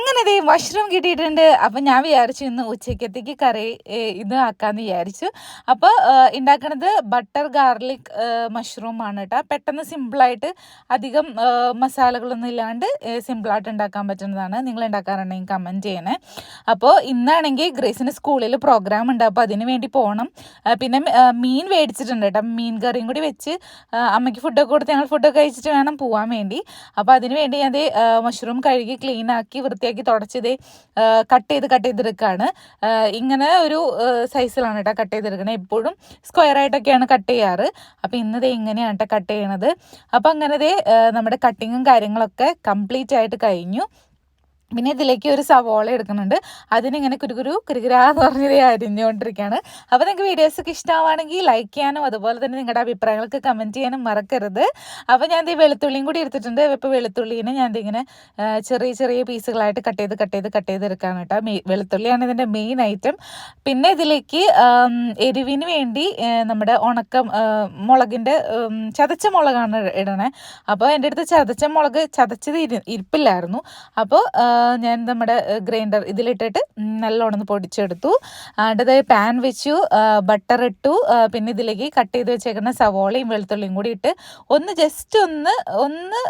അങ്ങനെ ദേ മഷ്റൂം കിട്ടിയിട്ടുണ്ട്. അപ്പം ഞാൻ വിചാരിച്ചു ഇന്ന് ഉച്ചക്കത്തേക്ക് കറി ഇത് ആക്കാമെന്ന് വിചാരിച്ചു. അപ്പോൾ ഉണ്ടാക്കണത് ബട്ടർ ഗാർലിക് മഷ്റൂം ആണ് കേട്ടോ പെട്ടെന്ന് സിമ്പിളായിട്ട് അധികം മസാലകളൊന്നും ഇല്ലാണ്ട് സിമ്പിളായിട്ട് ഉണ്ടാക്കാൻ പറ്റുന്നതാണ്. നിങ്ങൾ ഉണ്ടാക്കാറുണ്ടെങ്കിൽ കമന്റ് ചെയ്യണേ. അപ്പോൾ ഇന്നാണെങ്കിൽ ഗ്രേസിന് സ്കൂളിൽ പ്രോഗ്രാം ഉണ്ട്. അപ്പോൾ അതിന് വേണ്ടി പോകണം പിന്നെ മീൻ മേടിച്ചിട്ടുണ്ട് കേട്ടോ മീൻ കറിയും കൂടി വെച്ച് അമ്മയ്ക്ക് ഫുഡൊക്കെ കൊടുത്ത് ഞങ്ങൾ ഫുഡൊക്കെ കഴിച്ചിട്ട് വേണം പോകാൻ വേണ്ടി. അപ്പോൾ അതിന് വേണ്ടി ഞാൻ മഷ്റൂം കഴുകി ക്ലീൻ ആക്കി വൃത്തിയാക്കി തുടച്ചതേ കട്ട് ചെയ്ത് കട്ട് ചെയ്തെടുക്കുകയാണ് ഇങ്ങനെ ഒരു സൈസിലാണ് കേട്ടോ കട്ട് ചെയ്തെടുക്കണത് എപ്പോഴും സ്ക്വയർ ആയിട്ടൊക്കെയാണ് കട്ട് ചെയ്യാറ്. അപ്പോൾ ഇന്ന് ദേ ഇങ്ങനെയാണ് കേട്ടോ കട്ട് ചെയ്യണത്. അപ്പോൾ അങ്ങനെ നമ്മുടെ കട്ടിങ്ങും കാര്യങ്ങളൊക്കെ കംപ്ലീറ്റ് ആയിട്ട് കഴിഞ്ഞു. പിന്നെ ഇതിലേക്ക് ഒരു സവോള എടുക്കുന്നുണ്ട്. അതിനിങ്ങനെ കുരുകുരു കുരുകുരാന്ന് പറഞ്ഞത് അരിഞ്ഞുകൊണ്ടിരിക്കുകയാണ്. അപ്പോൾ നിങ്ങൾക്ക് വീഡിയോസൊക്കെ ഇഷ്ടമാവാണെങ്കിൽ ലൈക്ക് ചെയ്യാനും അതുപോലെ തന്നെ നിങ്ങളുടെ അഭിപ്രായങ്ങൾക്ക് കമന്റ് ചെയ്യാനും മറക്കരുത്. അപ്പോൾ ഞാൻ ഈ വെളുത്തുള്ളിയും കൂടി എടുത്തിട്ടുണ്ട്. ഇപ്പോൾ വെളുത്തുള്ളീനെ ഞാൻ ഇതിങ്ങനെ ചെറിയ ചെറിയ പീസുകളായിട്ട് കട്ട് ചെയ്ത് കട്ട് ചെയ്ത് കട്ട് ചെയ്ത് എടുക്കാൻ കേട്ടോ. മെയ് വെളുത്തുള്ളിയാണ് ഇതിന്റെ മെയിൻ ഐറ്റം പിന്നെ ഇതിലേക്ക് എരിവിന് വേണ്ടി നമ്മുടെ ഉണക്ക മുളകിന്റെ ചതച്ച മുളകാണ് ഇടണേ. അപ്പോൾ എന്റെ അടുത്ത് ചതച്ച മുളക് ചതച്ചത് ഇരി ഇരിപ്പില്ലായിരുന്നു. അപ്പോൾ ഞാൻ നമ്മുടെ ഗ്രൈൻഡർ ഇതിലിട്ടിട്ട് നല്ലോണം പൊടിച്ചെടുത്തു. അടുത്തത് പാൻ വെച്ചു ബട്ടർ ഇട്ടു പിന്നെ ഇതിലേക്ക് കട്ട് ചെയ്ത് വെച്ചേക്കുന്ന സവോളയും വെളുത്തുള്ളിയും കൂടി ഇട്ട് ഒന്ന് ജസ്റ്റ് ഒന്ന് ഒന്ന്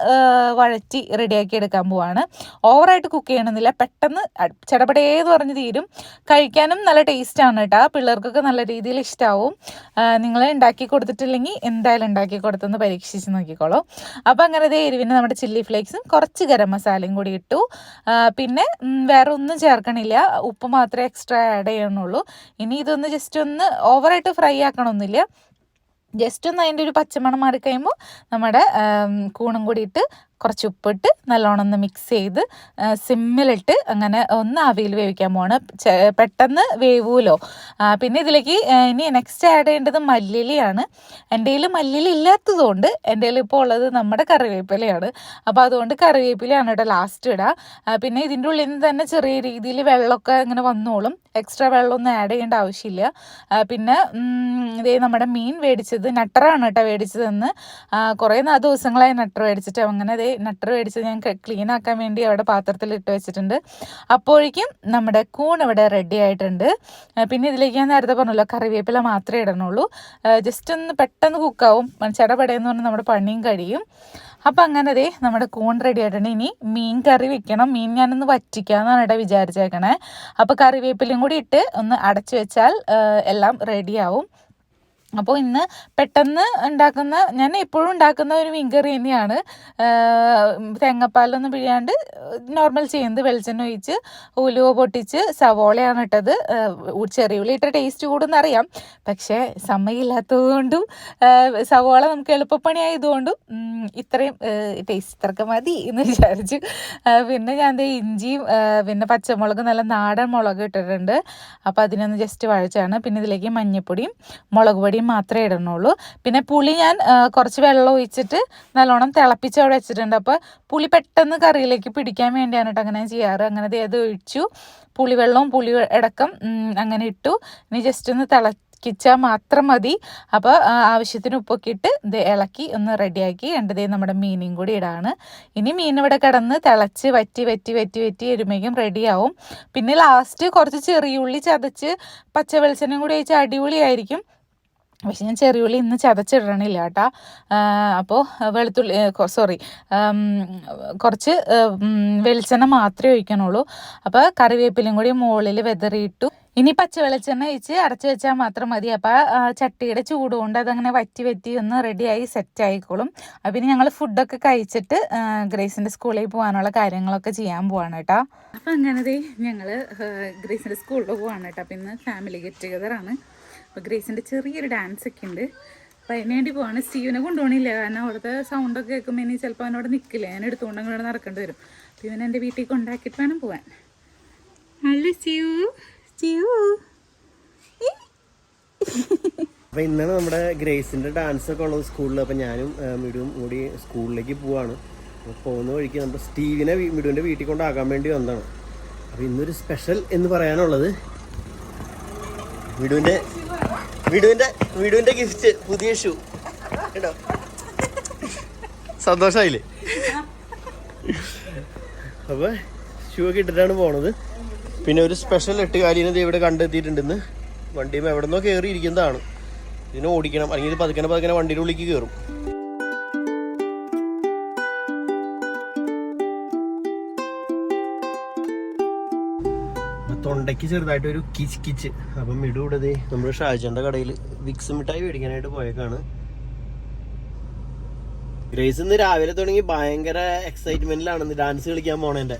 വഴറ്റി റെഡിയാക്കി എടുക്കാൻ പോവാണ്. ഓവറായിട്ട് കുക്ക് ചെയ്യണമെന്നില്ല. പെട്ടെന്ന് ചടപടേന്ന് പറഞ്ഞ് തീരും. കഴിക്കാനും നല്ല ടേസ്റ്റാണ് കേട്ടോ പിള്ളേർക്കൊക്കെ നല്ല രീതിയിൽ ഇഷ്ടമാവും നിങ്ങൾ ഉണ്ടാക്കി കൊടുത്തിട്ടില്ലെങ്കിൽ എന്തായാലും ഉണ്ടാക്കി കൊടുത്തൊന്ന് പരീക്ഷിച്ച് നോക്കിക്കോളൂ. അപ്പോൾ അങ്ങനെ ദേ എരിവിന് നമ്മുടെ ചില്ലി ഫ്ലേക്സും കുറച്ച് ഗരം മസാലയും കൂടി ഇട്ടു. പിന്നെ വേറെ ഒന്നും ചേർക്കണില്ല. ഉപ്പ് മാത്രമേ എക്സ്ട്രാ ആഡ് ചെയ്യണുള്ളൂ. ഇനി ഇതൊന്ന് ജസ്റ്റ് ഒന്ന് ഓവറായിട്ട് ഫ്രൈ ആക്കണമൊന്നുമില്ല ജസ്റ്റ് ഒന്ന് അതിന്റെ ഒരു പച്ചമണം മാറി കഴിയുമ്പോൾ നമ്മുടെ കൂണും കൂടി ഇട്ട് കുറച്ച് ഉപ്പിട്ട് നല്ലോണം ഒന്ന് മിക്സ് ചെയ്ത് സിമ്മിലിട്ട് അങ്ങനെ ഒന്ന് ആവിയിൽ വേവിക്കാൻ പോവാണ്. ചെ- പെട്ടെന്ന് വേവൂലോ. പിന്നെ ഇതിലേക്ക് ഇനി നെക്സ്റ്റ് ആഡ് ചെയ്യേണ്ടത് മല്ലിലിയാണ് എന്റെ കയ്യിൽ മല്ലിലി ഇല്ലാത്തതുകൊണ്ട് എന്റെ കയ്യിൽ ഇപ്പോൾ ഉള്ളത് നമ്മുടെ കറിവേപ്പിലയാണ്. അപ്പോൾ അതുകൊണ്ട് കറിവേപ്പിലയാണ് കേട്ടോ ലാസ്റ്റ് ഇടുക പിന്നെ ഇതിന്റെ ഉള്ളിൽ നിന്ന് തന്നെ ചെറിയ രീതിയിൽ വെള്ളമൊക്കെ ഇങ്ങനെ വന്നോളും. എക്സ്ട്രാ വെള്ളമൊന്നും ആഡ് ചെയ്യേണ്ട ആവശ്യമില്ല. പിന്നെ ഇതേ നമ്മുടെ മീൻ മേടിച്ചത് നട്ടറാണ് കേട്ടോ മേടിച്ചതെന്ന് കുറേ ദിവസങ്ങളായി നട്ടർ മേടിച്ചിട്ട് അങ്ങനെ ദേ നട്ടർ മേടിച്ച് ഞാൻ ക്ലീൻ ആക്കാൻ വേണ്ടി അവിടെ പാത്രത്തിൽ ഇട്ട് വെച്ചിട്ടുണ്ട്. അപ്പോഴേക്കും നമ്മുടെ കൂൺ ഇവിടെ റെഡി ആയിട്ടുണ്ട്. പിന്നെ ഇതിലേക്ക് ഞാൻ നേരത്തെ പറഞ്ഞല്ലോ കറിവേപ്പില മാത്രമേ ഇടണുള്ളൂ. ജസ്റ്റ് ഒന്ന് പെട്ടെന്ന് കുക്കാവും ചടപടയെന്ന് പറഞ്ഞാൽ നമ്മുടെ പണിയും കഴിയും. അപ്പം അങ്ങനെ ദേ നമ്മുടെ കൂൺ റെഡി ആയിട്ടുണ്ട്. ഇനി മീൻ കറി വെക്കണം. മീൻ ഞാനൊന്ന് വറ്റിക്കാമെന്നാണ് ഇവിടെ വിചാരിച്ചേക്കണേ. അപ്പോൾ കറിവേപ്പിലയും കൂടി ഇട്ട് ഒന്ന് അടച്ചു വെച്ചാൽ എല്ലാം റെഡിയാവും അപ്പോൾ ഇന്ന് പെട്ടെന്ന് ഉണ്ടാക്കുന്ന ഞാൻ എപ്പോഴും ഉണ്ടാക്കുന്ന ഒരു മീൻ കറി തന്നെയാണ്. തേങ്ങപ്പാലൊന്നും പിഴിയാണ്ട് നോർമൽ ചെയ്യുന്നത് വെളിച്ചെണ്ണ ഒഴിച്ച് ഉലുവ പൊട്ടിച്ച് സവോളയാണ് ഇട്ടത്. ചെറിയുള്ളി ഇട്ട ടേസ്റ്റ് കൂടുന്നറിയാം പക്ഷേ സമയമില്ലാത്തതുകൊണ്ടും സവോള നമുക്ക് എളുപ്പപ്പണിയായതുകൊണ്ടും ഇത്രയും ടേസ്റ്റ് ഇത്രക്ക് മതി എന്ന് വിചാരിച്ചു. പിന്നെ ഞാൻ ദേ ഇഞ്ചിയും പിന്നെ പച്ചമുളകും നല്ല നാടൻ മുളക് ഇട്ടിട്ടുണ്ട്. അപ്പോൾ അതിനൊന്ന് ജസ്റ്റ് വഴച്ചാണ്. പിന്നെ ഇതിലേക്ക് മഞ്ഞൾപ്പൊടിയും മുളക് മാത്രമേ ഇടണുള്ളൂ. പിന്നെ പുളി ഞാൻ കുറച്ച് വെള്ളം ഒഴിച്ചിട്ട് നല്ലോണം തിളപ്പിച്ച് അവിടെ വെച്ചിട്ടുണ്ട്. അപ്പോൾ പുളി പെട്ടെന്ന് കറിയിലേക്ക് പിടിക്കാൻ വേണ്ടിയാണ് കേട്ടോ അങ്ങനെ ചെയ്യാറ്. അങ്ങനെ അത് ഒഴിച്ചു. പുളിവെള്ളവും പുളി അടക്കം അങ്ങനെ ഇട്ടു. ഇനി ജസ്റ്റ് ഒന്ന് തിളക്കിച്ചാൽ മാത്രം മതി. അപ്പോൾ ആവശ്യത്തിന് ഉപ്പൊക്കെ ഇട്ട് ഇത് ഇളക്കി ഒന്ന് റെഡിയാക്കി. രണ്ടതേ നമ്മുടെ മീനും കൂടി ഇടാണ്. ഇനി മീൻ ഇവിടെ കിടന്ന് തിളച്ച് വറ്റി വറ്റി വറ്റി വറ്റി എരുമയ്ക്കും റെഡിയാവും പിന്നെ ലാസ്റ്റ് കുറച്ച് ചെറിയ ഉള്ളി ചതച്ച് പച്ച വെളിച്ചെണ്ണയും കൂടി ഒഴിച്ച് അടിപൊളിയായിരിക്കും. പക്ഷെ ഞാൻ ചെറിയുള്ളി ഇന്ന് ചതച്ചിടണില്ല കേട്ടോ. അപ്പോൾ വെളുത്തുള്ളി സോറി കുറച്ച് വെളിച്ചെണ്ണ മാത്രമേ ഒഴിക്കണുള്ളൂ. അപ്പോൾ കറിവേപ്പിലയും കൂടി മുകളിൽ വെതറിയിട്ടു. ഇനി പച്ച വെളിച്ചെണ്ണ ഒഴിച്ച് അടച്ചു വെച്ചാൽ മാത്രം മതി. അപ്പോൾ ചട്ടിയുടെ ചൂട് കൊണ്ട് അതങ്ങനെ വറ്റി വറ്റി ഒന്ന് റെഡിയായി സെറ്റ് ആയിക്കോളും. അപ്പം ഇനി ഞങ്ങൾ ഫുഡൊക്കെ കഴിച്ചിട്ട് ഗ്രേസിന്റെ സ്കൂളിൽ പോകാനുള്ള കാര്യങ്ങളൊക്കെ ചെയ്യാൻ പോവാണ് കേട്ടോ. അപ്പം അങ്ങനെ ഞങ്ങൾ ഗ്രേസിന്റെ സ്കൂളിൽ പോവാണ് കേട്ടോ. അപ്പം ഇന്ന് ഫാമിലി ഗെറ്റ് ടുഗദറാണ് അപ്പോൾ ഗ്രേസിന്റെ ചെറിയൊരു ഡാൻസ് ഒക്കെ ഉണ്ട്. അപ്പോൾ അതിന് വേണ്ടി പോവാണ്. സ്റ്റീവിനെ കൊണ്ടുപോകണില്ല കാരണം അവിടുത്തെ സൗണ്ടൊക്കെ കേൾക്കുമ്പോൾ ഇനി ചിലപ്പോൾ അവനോട് നിൽക്കില്ല ഞാൻ എടുത്തുകൊണ്ട് അങ്ങോട്ട് നടക്കേണ്ടി വരും. അപ്പോൾ ഇവൻ എന്റെ വീട്ടിൽ കൊണ്ടാക്കിയിട്ട് വേണം പോവാൻ. ഹലോ സ്റ്റീവ് സ്റ്റീവ് അപ്പൊ ഇന്നാണ് നമ്മുടെ ഗ്രേസിന്റെ ഡാൻസ് ഒക്കെ ഉള്ളത് സ്കൂളിൽ അപ്പം ഞാനും മിടുവും കൂടി സ്കൂളിലേക്ക് പോവാണ്. അപ്പോൾ പോകുന്ന വഴിക്ക് നമ്മുടെ സ്റ്റീവിനെ മിടുവിന്റെ വീട്ടിൽ കൊണ്ടാക്കാൻ വേണ്ടി വന്നതാണ്. അപ്പം ഇന്നൊരു സ്പെഷ്യൽ എന്ന് പറയാനുള്ളത് മിടുവിന്റെ മിടുവിന്റെ വിടുവിന്റെ ഗിഫ്റ്റ് പുതിയ ഷൂ കേട്ടോ? സന്തോഷായില്ലേ? അപ്പൊ ഷൂ ഒക്കെ ഇട്ടിട്ടാണ് പോണത്. പിന്നെ ഒരു സ്പെഷ്യൽ എട്ടുകാലിനെ ദേ ഇവിടെ കണ്ടെത്തിയിട്ടുണ്ടെന്ന്. വണ്ടിയും എവിടെന്നോ കയറി ഇരിക്കുന്നതാണ് ഇതിനെ ഓടിക്കണം. അല്ലെങ്കിൽ പതുക്കനെ പതുക്കനെ വണ്ടിയുടെ ഉള്ളിലേക്ക് കയറും തൊണ്ടയ്ക്ക് ചെറുതായിട്ട് ഒരു കിച്ച് കിച്ച്. അപ്പം ദേ. നമ്മുടെ ഷാജന്റെ കടയിൽ വിക്സ് മിഠായി മേടിക്കാനായിട്ട് പോയേക്കാണ്. ഗ്രേസ് ഇന്ന് രാവിലെ തുടങ്ങി ഭയങ്കര എക്സൈറ്റ്മെന്റിലാണ് ഡാൻസ് കളിക്കാൻ പോണേന്റെ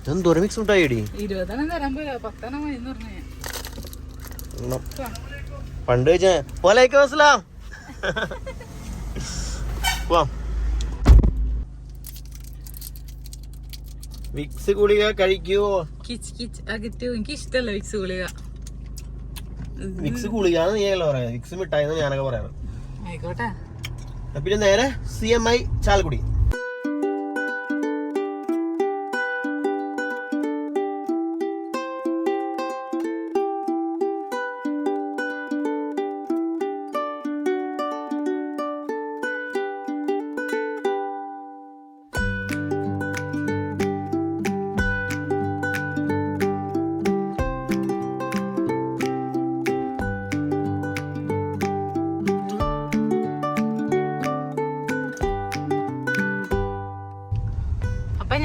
ഇതെന്തോരം മിക്സ് മിഠായി ഇടി പണ്ട് തരാൻ പോയാ. പത്തെണ്ണം മതി എന്ന് പറഞ്ഞു ഉണ്ണം. പണ്ട് വെച്ച പോലേക്കും അസ്സലാം പോവാം വിക്സ് ഗുളിക കഴിക്കുവോ കിച്ച് കിച്ച്. അകറ്റു എനിക്ക് ഇഷ്ടല്ല വിക്സ് ഗുളിക. വിക്സ് ഗുളികാന്ന് നീയല്ലോ പറയാ. വിക്സ് മിഠായി എന്ന് ഞാനൊക്കെ പറയാറ്. ആയിക്കോട്ടെ. പിന്നെ നേരെ സി എം ഐ ചാലക്കുടി.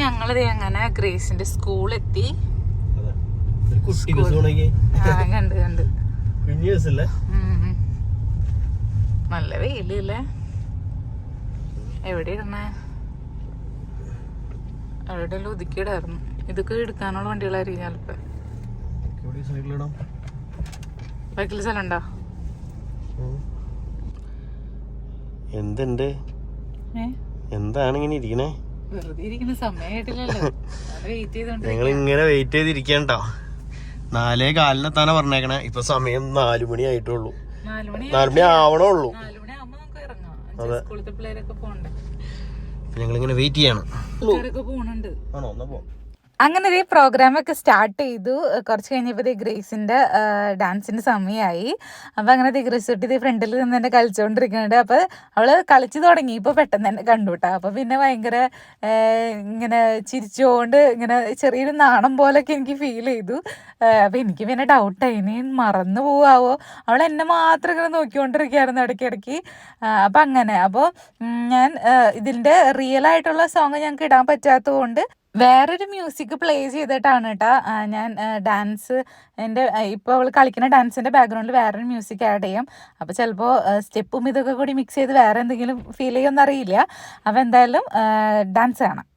ഞങ്ങളത് അങ്ങനെ ഗ്രേസിന്റെ ആ കണ്ട്. നല്ല വെയിലല്ലേ? എവിടെ ഇടണേ എവിടെയെല്ലാം ഒതുക്കിയിടായിരുന്നു. ഇതൊക്കെ എടുക്കാനുള്ള വണ്ടികളായിരിക്കും ചിലപ്പോ. ബാക്കിൽ സ്ഥലം ഉണ്ടോ എന്തുണ്ട്? എന്താണ് ഇങ്ങനെ ഇരിക്കണേ? ഞങ്ങൾ ഇങ്ങനെ വെയിറ്റ് ചെയ്തിരിക്കണ്ടോ. നാലേ കാലിനെത്താനാ പറഞ്ഞേക്കണ. ഇപ്പൊ സമയം നാലു മണി ആയിട്ടുള്ളൂ. നാലുമണി നാലു മണി ഞങ്ങളിങ്ങനെ വെയിറ്റ് ചെയ്യണം. ആണോ? എന്നാ പോ. അങ്ങനെ ഒരു പ്രോഗ്രാമൊക്കെ സ്റ്റാർട്ട് ചെയ്തു. കുറച്ച് കഴിഞ്ഞപ്പോൾ ദേ ഗ്രേസിന്റെ ഡാൻസിന്റെ സമയമായി അപ്പോൾ അങ്ങനെ ഗ്രേസ് കുട്ടി ഫ്രണ്ടിൽ നിന്ന് തന്നെ കളിച്ചുകൊണ്ടിരിക്കുന്നുണ്ട് അപ്പോൾ അവൾ കളിച്ചു തുടങ്ങി. ഇപ്പൊ പെട്ടെന്ന് തന്നെ കണ്ടുട്ടാ അപ്പൊ പിന്നെ ഭയങ്കര ഇങ്ങനെ ചിരിച്ചുകൊണ്ട് ഇങ്ങനെ ചെറിയൊരു നാണം പോലൊക്കെ എനിക്ക് ഫീൽ ചെയ്തു. അപ്പോൾ അപ്പൊ എനിക്ക് പിന്നെ ഡൗട്ട് ഇനി മറന്നു പോവാവോ? അവൾ എന്നെ മാത്രം ഇങ്ങനെ നോക്കിക്കൊണ്ടിരിക്കുകയായിരുന്നു ഇടയ്ക്കിടയ്ക്ക്. ആ, അപ്പൊ അങ്ങനെ. അപ്പോൾ ഞാൻ ഇതിന്റെ റിയൽ ആയിട്ടുള്ള സോങ് ഞങ്ങൾക്ക് ഇടാൻ പറ്റാത്തത് കൊണ്ട് വേറൊരു മ്യൂസിക് പ്ലേ ചെയ്തിട്ടാണ് കേട്ടോ ഞാൻ ഡാൻസ് എന്റെ ഇപ്പോൾ അവൾ കളിക്കുന്ന ഡാൻസിന്റെ ബാക്ക്ഗ്രൗണ്ടിൽ വേറൊരു മ്യൂസിക് ആഡ് ചെയ്യും. അപ്പോൾ ചിലപ്പോൾ സ്റ്റെപ്പും ഇതൊക്കെ കൂടി മിക്സ് ചെയ്ത് വേറെ എന്തെങ്കിലും ഫീൽ ചെയ്യുമെന്ന് അറിയില്ല. അപ്പോൾ എന്തായാലും ഡാൻസ് കാണാം.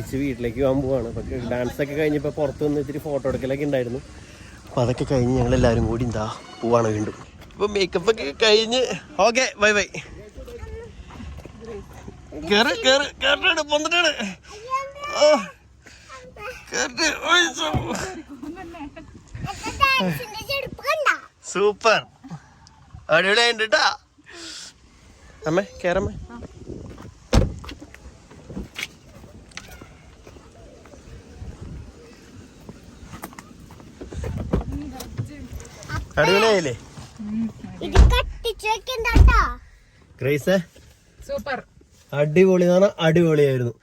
തിരിച്ച് വീട്ടിലേക്ക് പോകാൻ പോവാണ്. അപ്പോൾ ഡാൻസ് ഒക്കെ കഴിഞ്ഞപ്പോൾ പുറത്ത് നിന്ന് ഇത്തിരി ഫോട്ടോ എടുക്കലൊക്കെ ഉണ്ടായിരുന്നു. അപ്പോൾ അതൊക്കെ കഴിഞ്ഞ് ഞങ്ങൾ എല്ലാവരും കൂടി എന്താ പോവാണ് വീണ്ടും. അപ്പോൾ മേക്കപ്പ് ഒക്കെ കഴിഞ്ഞ് ഓക്കെ ബൈ ബൈ കേറ് കേറ് കേറിട്ടാണ് പൊന്നിട്ടാണ് ഓ സൂപ്പർ. അടിപൊളിയായിട്ടാ അമ്മേ കേറമ്മേ. അടിപൊളിയായില്ലേ? ഗ്രേസേ? സൂപ്പർ. അടിപൊളി എന്ന് പറഞ്ഞാൽ അടിപൊളിയായിരുന്നു.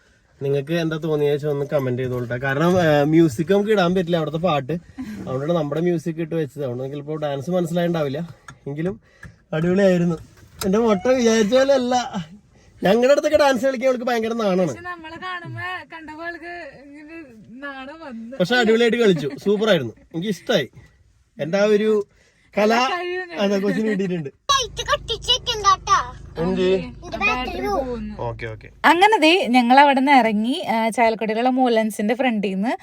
നിങ്ങൾക്ക് എന്താ തോന്നിയ ഒന്ന് കമന്റ് ചെയ്തോളട്ടെ. കാരണം മ്യൂസിക് നമുക്ക് ഇടാൻ പറ്റില്ല അവിടുത്തെ പാട്ട്. അതുകൊണ്ടാണ് നമ്മുടെ മ്യൂസിക് ഇട്ട് വെച്ചത്. അതുകൊണ്ട് ചിലപ്പോൾ ഡാൻസ് മനസ്സിലായിണ്ടാവില്ല. എങ്കിലും അടിപൊളിയായിരുന്നു. എന്റെ മൊട്ട വിചാരിച്ച പോലെ അല്ല. ഞങ്ങളുടെ അടുത്തൊക്കെ ഡാൻസ് കളിക്കാൻ അവൾക്ക് ഭയങ്കര നാണാണ്. പക്ഷെ അടിപൊളിയായിട്ട് കളിച്ചു. സൂപ്പർ ആയിരുന്നു എനിക്ക് ഇഷ്ടമായി എന്റെ ആ ഒരു കല അതെ കൊച്ചിന് കിട്ടിയിട്ടുണ്ട്. എന്ത്? അങ്ങനെ ദേ ഞങ്ങൾ അവിടെ നിന്ന് ഇറങ്ങി ചാലക്കുടിയിലുള്ള മൂലൻസിന്റെ ഫ്രണ്ടിൽ നിന്ന്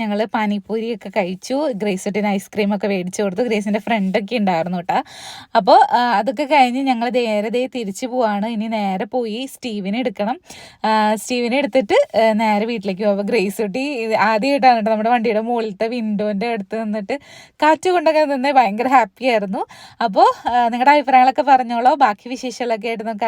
ഞങ്ങൾ പാനിപ്പൂരി ഒക്കെ കഴിച്ചു ഗ്രേസിന് ഐസ്ക്രീം ഒക്കെ മേടിച്ചു കൊടുത്തു ഗ്രേസിന്റെ ഫ്രണ്ടൊക്കെ ഉണ്ടായിരുന്നു കേട്ടോ അപ്പോൾ അതൊക്കെ കഴിഞ്ഞ് ഞങ്ങൾ നേരെ ദേ തിരിച്ചു പോവാണ്. ഇനി നേരെ പോയി സ്റ്റീവിനെ എടുക്കണം. സ്റ്റീവിനെ എടുത്തിട്ട് നേരെ വീട്ടിലേക്ക് പോകുമ്പോൾ ഗ്രേസ് കുട്ടി ആദ്യമായിട്ടാണ് കേട്ടോ നമ്മുടെ വണ്ടിയുടെ മുകളിലത്തെ വിൻഡോന്റെ അടുത്ത് നിന്നിട്ട് കാറ്റ് കൊണ്ടൊക്കെ നിന്ന് ഭയങ്കര ഹാപ്പി ആയിരുന്നു. അപ്പോൾ നിങ്ങളുടെ അഭിപ്രായങ്ങളൊക്കെ പറഞ്ഞോളൂ? ബാക്കി വിശേഷങ്ങളൊക്കെ ആയിട്ട് നമുക്ക്